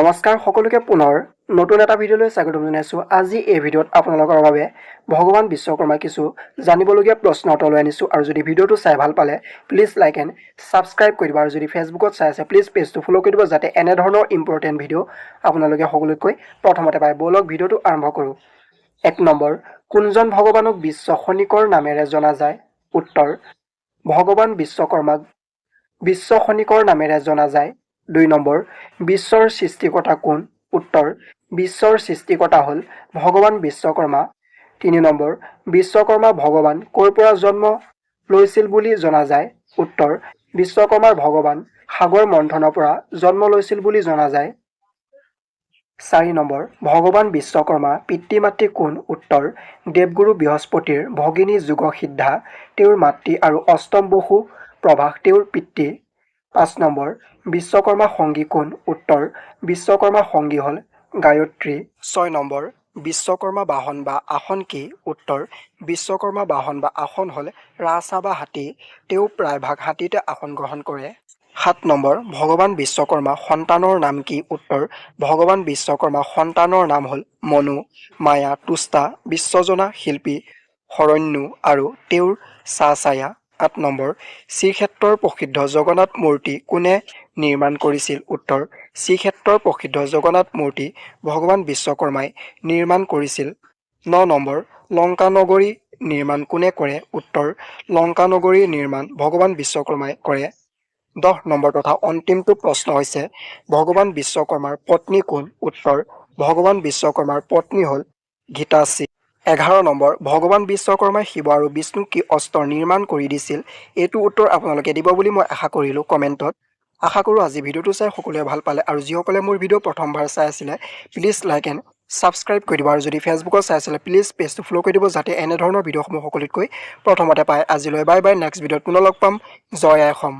নমস্কাৰ সকলোকে পুনৰ নতুন এটা ভিডিঅ'লৈ স্বাগতম জনাইছোঁ। আজি এই ভিডিঅ'ত আপোনালোকৰ বাবে ভগৱান বিশ্বকৰ্মা কিছু জানিবলগীয়া প্ৰশ্ন উত্তৰ লৈ আনিছোঁ আৰু যদি ভিডিঅ'টো চাই ভাল পালে প্লিজ লাইক এণ্ড ছাবস্ক্ৰাইব কৰি দিব। আৰু যদি ফেচবুকত চাই আছে প্লিজ পেজটো ফ'ল' কৰি দিব যাতে এনেধৰণৰ ইম্পৰ্টেণ্ট ভিডিঅ' আপোনালোকে সকলোতকৈ প্ৰথমতে পায়। ব'লক ভিডিঅ'টো আৰম্ভ কৰোঁ। এক নম্বৰ কোনজন ভগৱানক বিশ্ব খনিকৰ নামেৰে জনা যায়? উত্তৰ ভগৱান বিশ্বকৰ্মাক বিশ্ব খনিকৰ নামেৰে জনা যায়। দুই নম্বৰ বিশ্বৰ সৃষ্টিকৰ্তা কোন? উত্তৰ বিশ্বৰ সৃষ্টিকৰ্তা হ'ল ভগৱান বিশ্বকৰ্মা। তিনি নম্বৰ বিশ্বকৰ্মা ভগৱান ক'ৰ পৰা জন্ম লৈছিল বুলি জনা যায়? উত্তৰ বিশ্বকৰ্মাৰ ভগৱান সাগৰ মন্থনৰ পৰা জন্ম লৈছিল বুলি জনা যায়। চাৰি নম্বৰ ভগৱান বিশ্বকৰ্মা পিতৃ মাতৃ কোন? উত্তৰ দেৱগুৰু বৃহস্পতিৰ ভগিনী যোগসিদ্ধা তেওঁৰ মাতৃ আৰু অষ্টম বসু প্ৰভাস তেওঁৰ পিতৃ পাঁচ নম্বৰ বিশ্বকৰ্মা সংগী কোন? উত্তৰ বিশ্বকৰ্মা সংগী হ'ল গায়ত্ৰী। ছয় নম্বৰ বিশ্বকৰ্মা বাহন বা আসন কি? উত্তৰ বিশ্বকৰ্মা বাহন বা আসন হ'ল ৰাজহাঁহ বা হাতী। তেওঁ প্ৰায়ভাগ হাতীতে আসন গ্ৰহণ কৰে। সাত নম্বৰ ভগৱান বিশ্বকৰ্মা সন্তানৰ নাম কি? উত্তৰ ভগৱান বিশ্বকৰ্মা সন্তানৰ নাম হ'ল মনু মায়া তুষ্টা বিশ্বজনা শিল্পী শৰণ্যু আৰু তেওঁৰ চাচায়া। আঠ নম্বৰ শ্ৰীক্ষেত্ৰৰ প্ৰসিদ্ধ জগন্নাথ মূৰ্তি কোনে নিৰ্মাণ কৰিছিল? উত্তৰ শ্ৰীক্ষেত্ৰৰ প্ৰসিদ্ধ জগন্নাথ মূৰ্তি ভগৱান বিশ্বকৰ্মাই নিৰ্মাণ কৰিছিল। ন নম্বৰ লংকা নগৰী নিৰ্মাণ কোনে কৰে? উত্তৰ লংকা নগৰী নিৰ্মাণ ভগৱান বিশ্বকৰ্মাই কৰে। দহ নম্বৰ তথা অন্তিমটো প্ৰশ্ন হৈছে ভগৱান বিশ্বকৰ্মাৰ পত্নী কোন? উত্তৰ ভগৱান বিশ্বকৰ্মাৰ পত্নী হ'ল গীতাশ্ৰী। এঘাৰ নম্বৰ, ভগৱান বিশ্বকৰ্মাই শিৱ আৰু বিষ্ণুক কি অস্ত্ৰ নিৰ্মাণ কৰি দিছিল? এইটো উত্তৰ আপোনালোকে দিব বুলি মই আশা কৰিলোঁ কমেণ্টত। আশা কৰোঁ আজি ভিডিঅ'টো চাই সকলোৱে ভালো পালে আৰু যিসকলে মোৰ ভিডিঅ' প্ৰথমবাৰ চাই আছিলে প্লিজ লাইক এণ্ড ছাবস্ক্ৰাইব কৰি দিব। আৰু যদি ফেচবুকত চাই আছিলে প্লিজ পেজটো ফ'ল' কৰি দিব যাতে এনেধৰণৰ ভিডিঅ'সমূহ সকলোতকৈ প্ৰথমতে পায়। আজিলৈ বাই বাই নেক্সট ভিডিঅ'ত পুনৰ লগ পাম। জয় আই অসম।